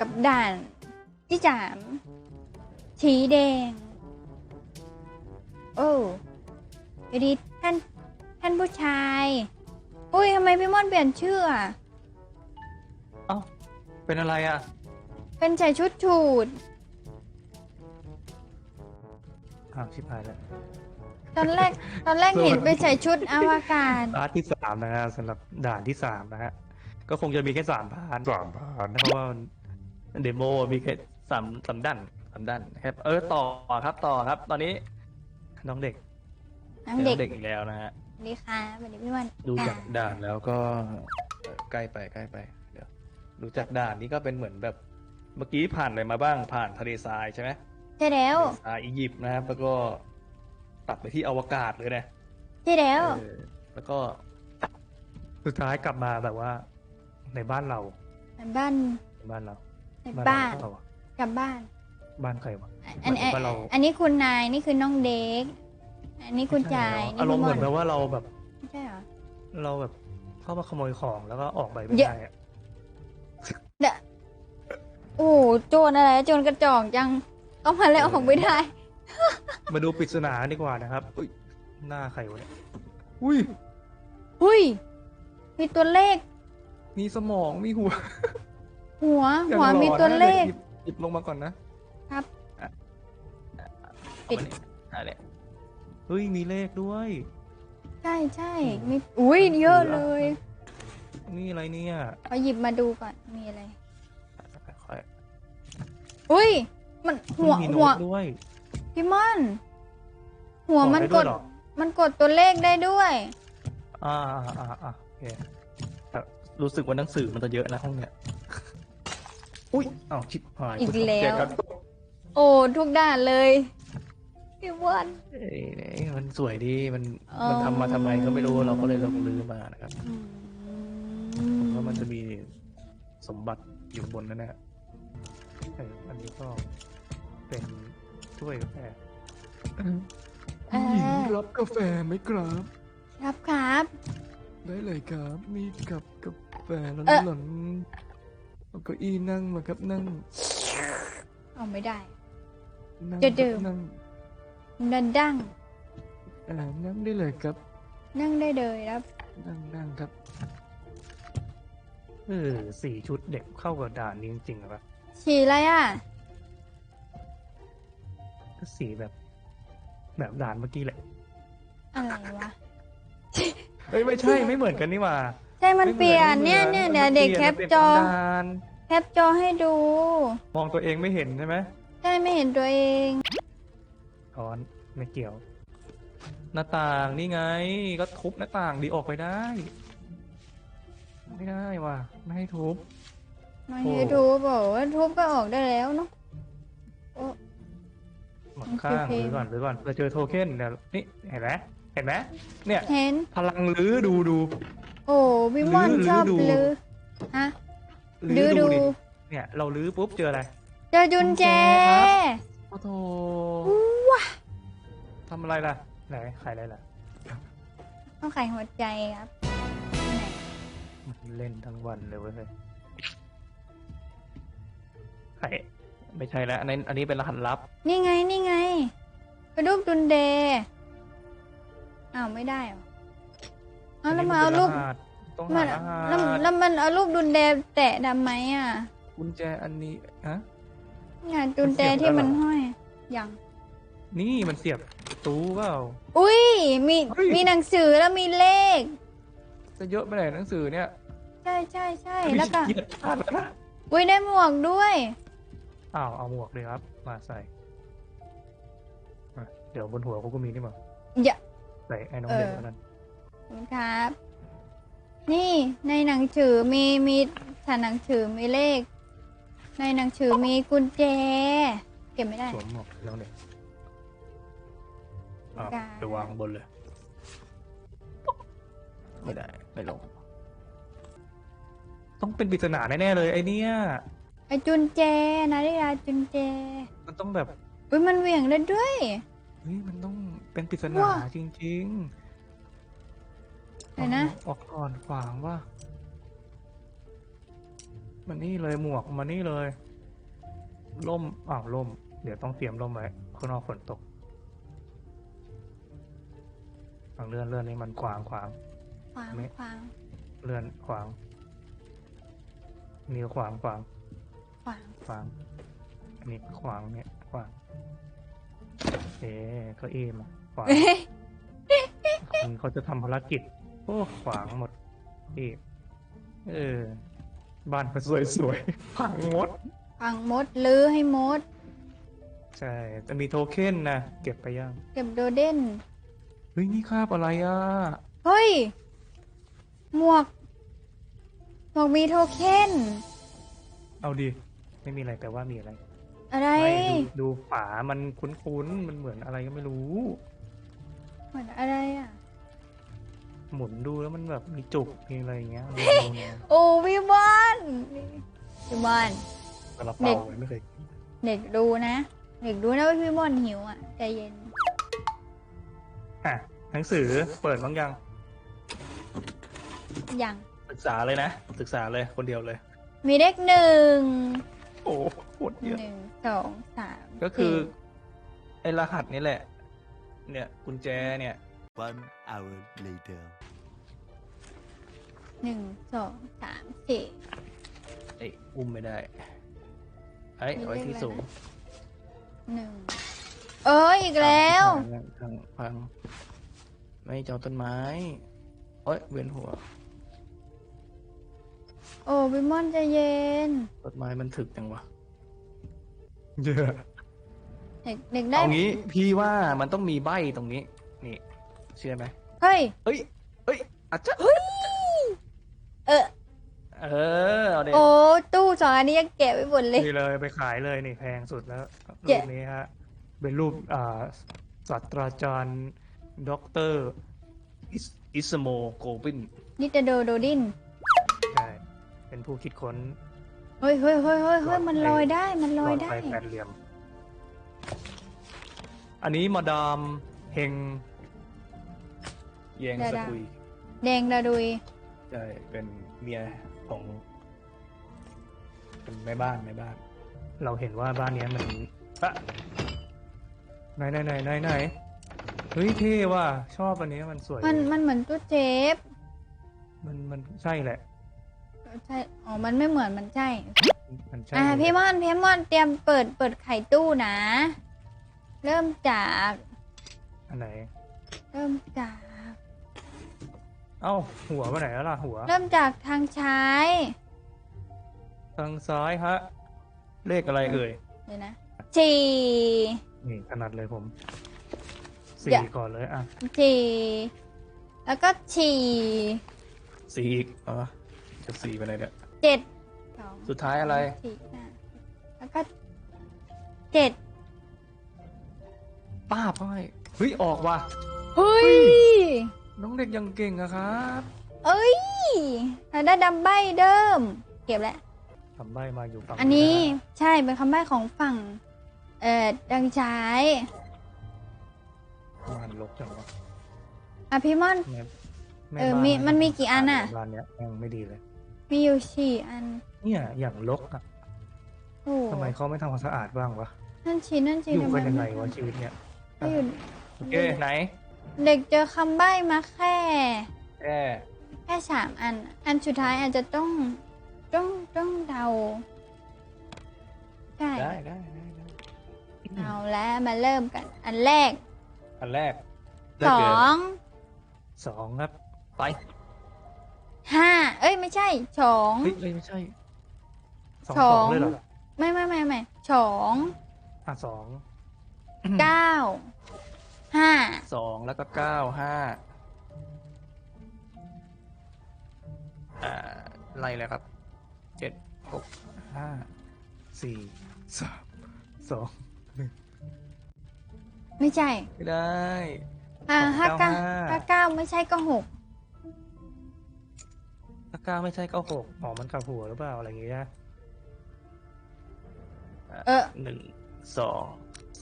กับด่านที่สามสีแดง โอ้สวัสดีท่านท่านผู้ชายอุ้ยทำไมพี่ม่อนเปลี่ยนชื่ออะเอ้าเป็นอะไรอะ เป็นใส่ชุดฉูดอ้าวชิบหายแล้วตอนแรกตอนแรกเห็นไปใส่ชุดอวกาศพาร์ทที่สามนะฮะสำหรับด่านที่สามนะฮะก็คงจะมีแค่สามพาร์ทสามพันเพราะว่า เดโมมีแค่สามสามด้านสามด้านนะครับเออต่อครับต่อครับ ตอนนี้ น้องเด็กน้องเด็กเด็กอีกแล้วนะฮะสวัสดีค่ะสวัสดีพี่ม่อนดูจากอะด่านแล้วก็เอ่อใกล้ไปใกล้ไปเดี๋ยวดูจากด่านนี้ก็เป็นเหมือนแบบเมื่อกี้ผ่านอะไรมาบ้างผ่านทะเลทรายใช่ไหมใช่แล้วทะเลทรายอียิปต์นะครับ แล้วก็ตัดไปที่อวกาศเลยนะใช่แล้วเออแล้วก็สุดท้ายกลับมาแบบว่า ในบ้านเราบ้านในบ้านเรา ในบ้าน เราอะกลับบ้าน บ้านใครวะ อันอันบ้านเรา อันนี้คุณนายนี่คือน้องเด็ก อันนี้คุณชายอารมณ์เหมือนนี่แบบว่าเราแบบ ไม่ใช่เหรอ เราแบบเข้ามาขโมยของแล้วก็ออกไปไม่เยอะ ได้อะโอ้โหโจรอะไรโจรกระจอกจังเอามาแล้วออกไม่ได้ มาดูปริศนาดีกว่านะครับอุ้ยหน้าใครวะเนี่ยอุ้ย หุ้ย มีตัวเลข มีสมองมีหัว หัวอย่างหัวล่อมีตัวนะเลขดี๋ยวหยิบหยิบลงมาก่อนนะครับอะอะปิดเอามาเนี่ยอะไรเฮ้ยมีเลขด้วย ใช่ใช่มีอุ้ยเยอะเลย นี่อะไรเนี่ยขอหยิบมาดูก่อน มีอะไร ค่อยอุ้ย มันหัวมีหัโน้วตด้วยพี่ม่อน หัวบอกมันได้กด้วยดเหรอมันกดตัวเลขได้ด้วย อ่าอ่าอ่าอ่าโอเคแต่รู้สึกว่าหนังสือมันจะเยอะนะห้องเนี้ย อุ้ยอ้าวชิบหายอีกแล้ว เจกันโอ้ทุกด่านเลยพี่ม่อนเอ้ยเอ้ยมันสวยดีมันอ๋อ มันทำมาทำไมก็ไม่รู้เราก็เลยลองลื้อมานะครับอืผมว่ามันจะมีสมบัติอยู่บนนั่นแหละเอออันนี้ก็เป็นถ้วยกาแฟอ่าหญิงรับกาแฟไหมครับ ครับครับ ได้เลยครับมีกับกาแฟหเอ่อล่อนๆ เอาเก้าอี้นั่งมาครับนั่งเอาไม่ได้ นั่งจะดื่ม นั่งดันดังอ่านั่งได้เลยครับ นั่งได้เลยครับ นั่งนั่งครับ เออสี่ชุดเด็กเข้ากับด่านนี้จริงๆเหรอปะฉี่อะไรอะ ก็สีแบบ แบบด่านเมื่อกี้แหละอะไรวะ เอ้ยไม่ใช่ไม่เหมือนกันนี่หว่า ใช่มันไหเปลี่ยนไม่เนี่ยหมือเนี่ยเดี๋ยวมัเด็กปลี่ยนแคปมันเป็นจอตำนาน แคปจอให้ดู มองตัวเองไม่เห็นใช่ไหมใช่ไม่เห็นตัวเอง อ๋อไม่เกี่ยว หน้าต่างนี่ไง ก็ทุบหน้าต่างดีออกไปได้ ไม่ได้ว่ะ ไม่ให้ทุบมาโอ้ ยูทูบบอกว่าทุบก็ออกได้แล้วเนาะโอ้หมดมันคือข้างเพลงหรือก่อนหรือก่อนเราเจอโทเค็นเดี๋ยวนี่เห็นไหมเห็นไหมเนี่ย เห็น พลังลื้อดูดู โอ้พี่ม่อนลื้อชอบลื้อดู ลือฮะ ลื้อดูดูดูดิ เนี่ยเราลื้อปุ๊บเจออะไร เจอจุนแจ โอ้โถว้าทำอะไรล่ะ ไหนขายอะไรล่ะ ต้องไขหัวใจครับไหนเล่นทั้งวันเลยเว้ยไข่ไม่ใช่แล้วอันนี้อันนี้เป็นรหัสลับ นี่ไง นี่ไงกระดูกจุนเดอ้าวไม่ได้เหรอเอาแล้วมาเอารูป นนี้นเป็นรหัสต้องมัหานรหัแล้วสแล้วมันเอารูปดุนเดแตะดำไหมอะกุญแจอันนี้ฮะ งานจุนเดที่มันห้อยยัง นี่มันเสียบตู้เปล่า อุ้ยมีเฮ้ย มีหนังสือแล้วมีเลข จะเยอะไปไหนหนังสือเนี่ยใช่ใช่ใช่แล้วก็เหยียดพลาดแล้วนะอุ้ยได้หมวกด้วย อ้าวเอาหมวกเลยครับ มาใส่มาเดี๋ยวบนหัวเขาก็มีนี่หว่าอย่า ใส่ไอ้น้องเออเด็กแล้วกันขอบคุณครับ นี่ในหนังสือมีมีฐานหนังสือมีเลข ในหนังสือมีกุญแจ เก็บไม่ได้ สวมหมวกน้องเด็กอ้าวได้ ไปวางบนเลย ไม่ได้ ไม่ลง ต้องเป็นปริศนาแน่ๆเลยไอเนี้ยไอจุนแจนาฬิกาจุนแจมันต้องแบบอุ้ยมันเหวี่ยงได้ด้วย เฮ้ยมันต้องเป็นปริศนาว้า จริง ไหนนะ ออกก่อนขวางว่ามันนี่เลยหมวกมานี่เลยล่มอ้าวล่ม เดี๋ยวต้องเตรียมล่มไว้ข้างนอกฝนตกทางเลื่อนเลื่อนนี่มันขวางขวางขวางไม่ขวางเลื่อนขวางนี่ก็ขวางขวางขวางขวางอันนี้ขวางเนี่ยขวางเอ๊เก็เอมาขวางเอ้ยคนเขาจะทำภารกิจ โอ้ขวางหมดอีกเออ บ้านเขาสวยๆพังหมดขวางมดลื้อให้มด ใช่จะมีโทเค็นนะเก็บไปยังเก็บโดเด้น เฮ้ยนี่คาบอะไรอะ เฮ้ย หมวก หมวกมีโทเค็น เอาดิไม่มีอะไรแปลว่ามีอะไรอะไร ไม่ดูดูฝามันคุ้นๆมันเหมือนอะไรก็ไม่รู้ เหมือนอะไรอะ หมุนดูแล้วมันแบบมีจุกมีอะไรอย่างเงี้ยโอ้พี่บอลพี่บอลกระเด็เป๋ากไม่เคยเด็กดูนะเด็กดูนะว่าพี่บอลหิวอะใจเย็นอะหนังสือเปิดบ้างยังยังศึกษาเลยนะ ศึกษาเลยคนเดียวเลย มีเลขหนึ่งโอ้โหดเยอะหนึ่งสองสามก็คือสี่ไอ้รหัสนี่แหละ เนี่ยกุญแจเนี่ย One hour later. หนึ่งสองสามสี่ไอ้ยอุ้มไม่ได้ไอ้ยมีไว้เลขที่อะไรสูงนะหนึ่ง เอ้ยอีกแล้วทางพังไม่เจ้าต้นไม้โอ้ยเวียนหัว โอ้พี่มอนใจเย็น ต้นไม้มันถึกจังวะเยอะเด็กเด็กได้ เอางี้พี่ว่ามันต้องมีใบตรงนี้ นี่ เชื่อไหมเฮ้ยเอ้ยเอ้ยอาจจะเฮ้ย เออ เออเอาเด็โอ้ตู้สองอันนี้ยังแกะไว้หมดเลย นี่เลยไปขายเลยนี่แพงสุดแล้วเจ๊รูปนี้ฮะ เป็นรูปอ่าศาสตราจารย์ด็อกเตอร์อิสอิสโมโกบินนิตาโดโดดินใช่เป็นผู้คิดค้นเฮ้ยเฮ้ยเฮ้ยเฮ้ยเฮ้ยมันหลลอดไฟอยได้มันหลลออยดได้ไฟแปดเหลี่ยม อันนี้มาดามเฮง เยงสกุยแดงดาดุยใช่เป็นเมียของ เป็นแม่บ้านแม่บ้าน เราเห็นว่าบ้านเนี้ยมันอะไหนไหนไหนไหนไหนเฮ้ยเท่ว่ะชอบอันนี้มันสวย มันมันเหมือนตู้เจฟมันมันใช่แหละใช่อ๋อมันไม่เหมือนมันใช่มันใช่อ่าเลยพี่มอนพี่มอนเตรียมเปิดเปิดไข่ตู้นะ เริ่มจากอันไหน เริ่มจาก เอ้าหัวไปไหนแล้วล่ะหัว เริ่มจากทางซ้าย ทางซ้ายฮะ เลขอะไรเอ่ยเดี๋ยวนะสี่นี่ถนัดเลยผมเดี๋สี่ยวก่อนเลยอะสี่แล้วก็ฉี่สี่อีกอ๋อจะสี่ไปไหนเนี่ยเจ็ดสองสุดท้ายอะไรสี่ห้าแล้วก็เจ็ดป้าป้ายเฮ้ยออกว่ะเฮ้ย น้องเด็กยังเก่งอะครับ เอ้ยเราได้ดัมใบเดิม เก็บแล้ว ทำใบมาอยู่ฝั่งอันนี้ะใช่เป็นคำใบ้ของฝั่ง เอ่อดังซ้ายบ้านลกจังวะอะพี่ม่อน แม่แเออบ้ามีไมันมีกี่อันอะ บ้านเนี้ยยังไม่ดีเลย มีอยู่สี่อันเนี่ยอย่างลกอะโอ้ทำไมเขาไม่ทำความสะอาดบ้างวะนั่นชีนั่นชีอยู่ทำไมกันยังไงม่วะทำชีวิตเนี้ยไม่อยู่ โอเคไหน เด็กเจอคำใบ้มาแค่ แค่แค่สามอัน อันสุดท้ายอาจจะต้องต้องต้องเดาใช่ได้ได้ได้ได้เอาแล้วมาเริ่มกัน อันแรกอันแรกสองสองครับไปห้าเอ้ยไม่ใช่สองเฮ้ยเอ้ยไม่ใช่สองสองสองเลยเหรอไม่ไม่ไม่ไม่สองอะสองเก้า ห้าสองแล้วก็เก้าห้าอ่าไล่เลยครับเจ็ดหกห้าสี่สามสองไม่ใช่ ไม่ได้ อ่าสองห้าเก้าเก้าห้าห้าเก้าไม่ใช่ก็หกถ้าเก้าไม่ใช่เก้าหกอ๋อมันกลับหัวหรือเปล่าอะไรอย่างเงี้ยเออหนึ่งสอง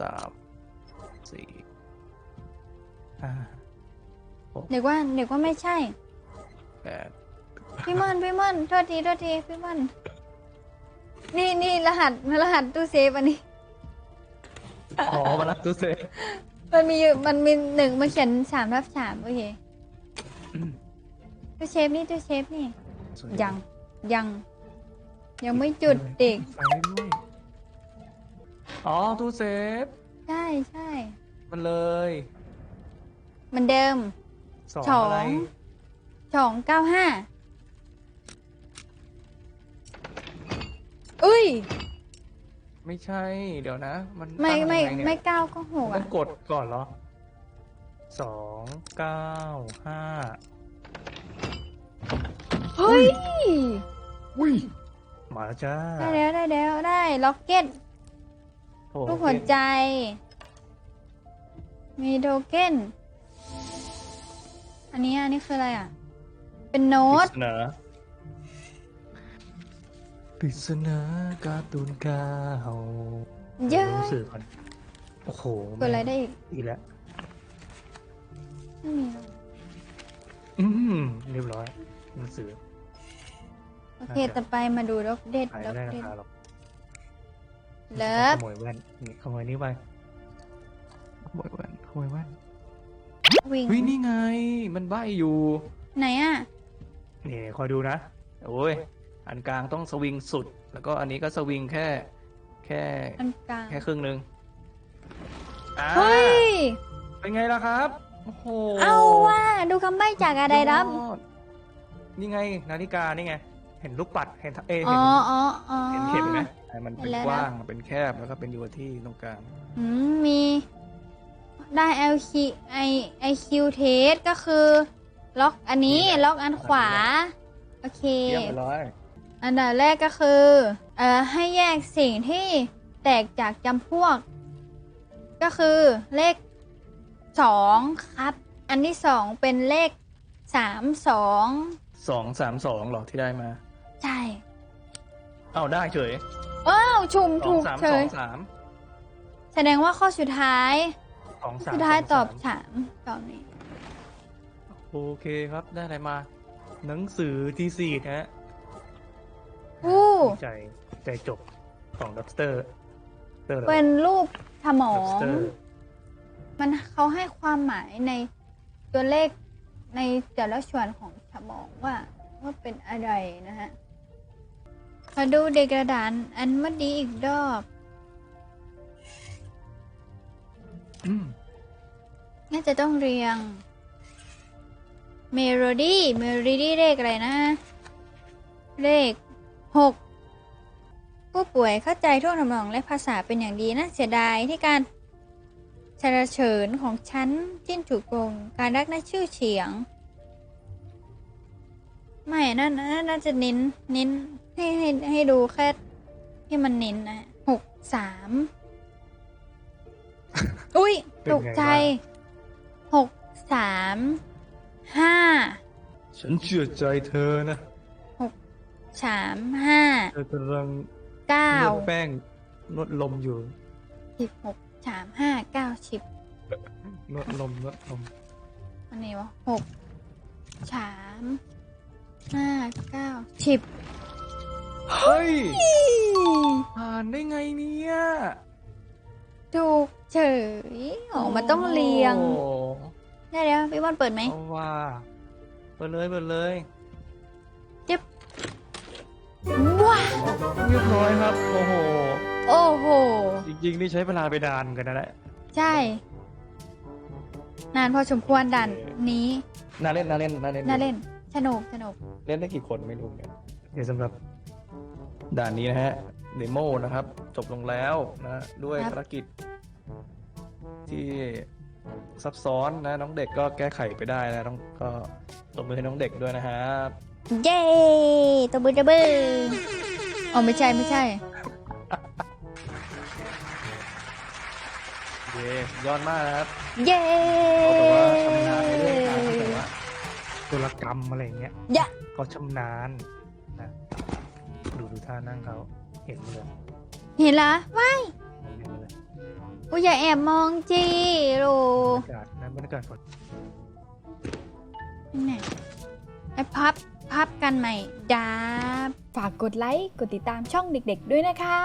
สามสี่ ห้าเด็กว่าเด็กว่าไม่ใช่แปดพี่ม่อนพี่ม่อนโทษทีโทษทีพี่ม่อนนี่นี่รหัสรหัสตู้เซฟอันนี้อ๋อมารับตู้เซฟมันมีอยู่มันมีหนึ่งมันเขียนสามทับสามโอเคอืมตู้เชฟนี่ตู้เชฟนี่ ยังยัง ยังไม่จุดเด็กไฟด้วยอ๋อตู้เซฟ ใช่ใช่มันเลย เหมันเดิมสองสองอะไรสองเก้าห้าอุ้ย ไม่ใช่ เดี๋ยวนะ มันไม่ตั้งไม่ยังงเนี่ยไม่เก้าก็หกต้ออะ งกดก่อนเหรอสองเก้าห้าเฮ้ย อุ้ยมาแล้วจ้าได้แล้วได้แล้วได้ล็อกเก็ตโอ้รูปหัวใจ มีโทเก้น อันนี้อันนี้คืออะไรอะ เป็นโน้ปริต ศนาปริศนาการ์ตูนกาวเยอะหนังสือก่อนโอ้โหเกิดอะไรได้อีก อีกแล้ว ไม่มีหรอกอืมเรียบร้อยหนังสือ โอเคต่อไปมาดูล็อกเด็ดขายล็อกไม่ได้ราเด็ด คาหรอกเลิฟ ขโมยแว่นนี่ขโมยนี่ไปขโมยแว่นขโมยแว่น วิ่งเฮ้ยนี่ไง มันใบอยู่ ไหนอะนี่คอยดูนะ โอ้ย อันกลางต้องสวิงสุด แล้วก็อันนี้ก็สวิงแค่ แค่อันกลางแค่ครึ่งหนึ่งอ่าเฮ้ย เป็นไงล่ะครับ โอ้โห เอาว่า ดูคำใบ้จากอะไรรับยอดนี่ไง นาฬิกานี่ไง เห็นลูกปัด เห็นเอยอ๋เห็อนอ๋ออ๋อเห็นเห็นไหมอะมันเป็นเห็นแล้วกว้างเป็นแคบ แล้วก็เป็นอยู่ที่ตรงกลาง อืม มี ได้ LQ I IQ test ก็คือ ล็อกอันนี้ล็อกอันขวา โอเคเยี่ยมไปร้อยอันดับแรกก็คือ เอ่อ ให้แยกสิ่งที่แตกจากจำพวก ก็คือเลขสองครับ อันที่สองเป็นเลขสามสองสองสามสองหรอที่ได้มา ใช่ เอาได้เฉยอ้าวชุมสอถูงกสามเฉสอยงสามแสดงว่าข้อสุดท้าย สองสามสุดท้ายสงตอบสามถามตอบนี้ โอเคครับได้อะไรมา หนังสือที่สี่นะฮะอู้ใจใจจบของด็อกเตอร์เตอร์เป็นรูปสมอด็อกงเตอร์มันเขาให้ความหมายในตัวเลขในแต่ละส่วนของสมองว่าว่าเป็นอะไรนะฮะมาดูเด็กกระดานอันเมื่อดีอีกรอบ น่าจะต้องเรียง เมโลดี้ เมโลดี้เลขอะไรนะ เลขหกผู้ป่วยเข้าใจท่วงทำนองและภาษาเป็นอย่างดีนะเสียดายที่การเฉลเฉินของฉันจิ้นถูกกงการรักน่าชื่อเฉียง ไม่นั่นนั่นน่าจะเน้นเน้นให้ให้ให้ดูแค่ที่มันเน้นนะหกสาม อุ้ยเป็นตไงกใจบ้างหกสามห้าฉันเชื่อใจเธอนะสามห้าเธอกำลังเก้านวดแป้งนวดลมอยู่สิบหกสามห้าเก้าสิบนวดลมนวดลมอันนี้วะหกสามห้าเก้าสิบเฮ้ยผ่านได้ไงเนี่ยถูก เฉยอ๋อมันต้องเรียง โอ้ได้แล้วพี่บอลเปิดไหม เอาว่าเปิดเลยเปิดเลยว้าเรียบร้อยครับ โอ้โห โอ้โห จริงๆ นี่ใช้เวลาไปนานเหมือนกันนะแหละ ใช่ นานพอสมควรดันนี้ น่าเล่นน่าเล่นน่าเล่นน่าเล่นสนุกสนุกเล่นได้กี่คนไม่รู้เนี่ยเดี๋ยวสำหรับด่านนี้นะฮะเดโมนะครับ จบลงแล้วนะ ด้วยครับภารกิจ ที่ซับซ้อนนะน้องเด็กก็แก้ไขไปได้นะต้องก็ตบมือให้น้องเด็กด้วยนะครับเย้ตัวบือตัวบืออ๋อไม่ใช่ไม่ใช่ เย้สุดยอดมากนะครับเย้เขาแบบว่าชำนาญในเรื่องการที่แบบว่าตุลกรรมอะไรอย่างเงี้ยยะเขาชำนาญนะดูดูท่านั่งเขาเห็นเลย เห็นละว้ายเห็นเลย อุ้ยอย่าแอบมองจีโรบรรยากาศนะบรรยากาศฝนนี่ไงไอ้พับพับกันใหม่ดาบฝากกดไลค์ กดติดตามช่องเด็กๆด้วยนะคะ